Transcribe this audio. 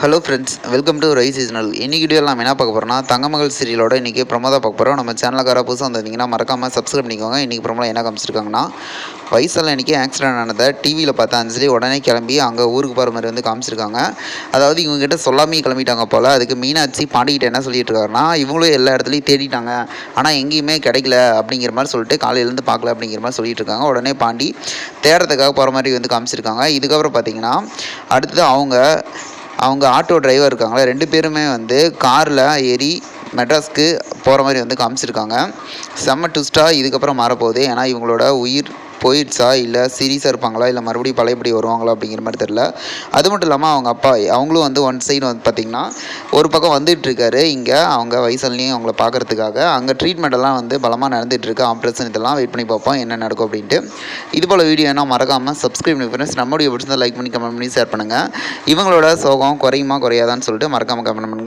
Hello friends welcome to rice seasonal இன்னைக்கு video நம்ம என்ன பார்க்க போகிறோம்னா தங்கமகள் சீரியலோட இன்றைக்கி ப்ரமோதா பார்க்க போகிறோம் நம்ம சேனலுக்கார புதுசாக வந்திருந்தீங்கன்னா மறக்காமல் சப்ஸ்கிரைப் பண்ணிக்கோங்க. இன்றைக்கி ப்ரமோல என்ன காமிச்சிருக்காங்கன்னா வயசில் இன்றைக்கி ஆக்சிடென்ட் ஆனதை டிவியில் பார்த்த அஞ்சலி உடனே கிளம்பி அங்கே ஊருக்கு போகிற மாதிரி வந்து காமிச்சிருக்காங்க. அதாவது இவங்ககிட்ட சொல்லாமே கிளம்பிட்டாங்க போல். அதுக்கு மீனாட்சி பாண்டிகிட்ட என்ன சொல்லிட்டு இருக்காருன்னா இவங்களும் எல்லா இடத்துலையும் தேடிட்டாங்க. ஆனால் எங்கேயுமே கிடைக்கல அப்படிங்கிற மாதிரி சொல்லிட்டு காலையிலேருந்து பார்க்கல அப்படிங்கிற மாதிரி சொல்லிட்டு இருக்காங்க. உடனே பாண்டி தேடுறதுக்காக போகிற மாதிரி வந்து காமிச்சிருக்காங்க. இதுக்கப்புறம் பார்த்தீங்கன்னா அடுத்தது அவங்க அவங்க ஆட்டோ டிரைவர் இருக்காங்களே ரெண்டு பேருமே வந்து காரில் ஏறி மெட்ராஸ்க்கு போகிற மாதிரி வந்து காமிச்சிருக்காங்க. செம்ம ட்விஸ்ட்டாக இதுக்கப்புறம் மாறப்போகுது. ஏன்னா இவங்களோட உயிர் போயிடுச்சா? இல்லை சீரியஸாக இருப்பாங்களா? இல்லை மறுபடியும் பழையபடி வருவாங்களா? அப்படிங்கிற மாதிரி தெரில அது மட்டும் இல்லாமல் அவங்க அப்பா அவங்களும் வந்து ஒன் சைடு வந்து பார்த்திங்கன்னா ஒரு பக்கம் வந்துட்டுருக்காரு இங்கே அவங்க வயசுலையும் அவங்கள பார்க்கறதுக்காக அங்கே ட்ரீட்மெண்ட்டெல்லாம் வந்து பலமாக நடந்துகிட்ருக்கு இருக்கு. ஆப்ரேஷன் இதெல்லாம் வெயிட் பண்ணி பார்ப்போம் என்ன நடக்கும் அப்படின்ட்டு. இது போல் வீடியோ என்ன மறக்காமல் சப்ஸ்கிரைப் பண்ணி ஃப்ரெண்ட்ஸ் நம்ம பிடிச்சிருந்தால் லைக் பண்ணி கமெண்ட் பண்ணி ஷேர் பண்ணுங்கள் இவங்களோட சோகம் குறையுமா குறையாதான்னு சொல்லிட்டு மறக்காமல் கமெண்ட் பண்ணுங்கள்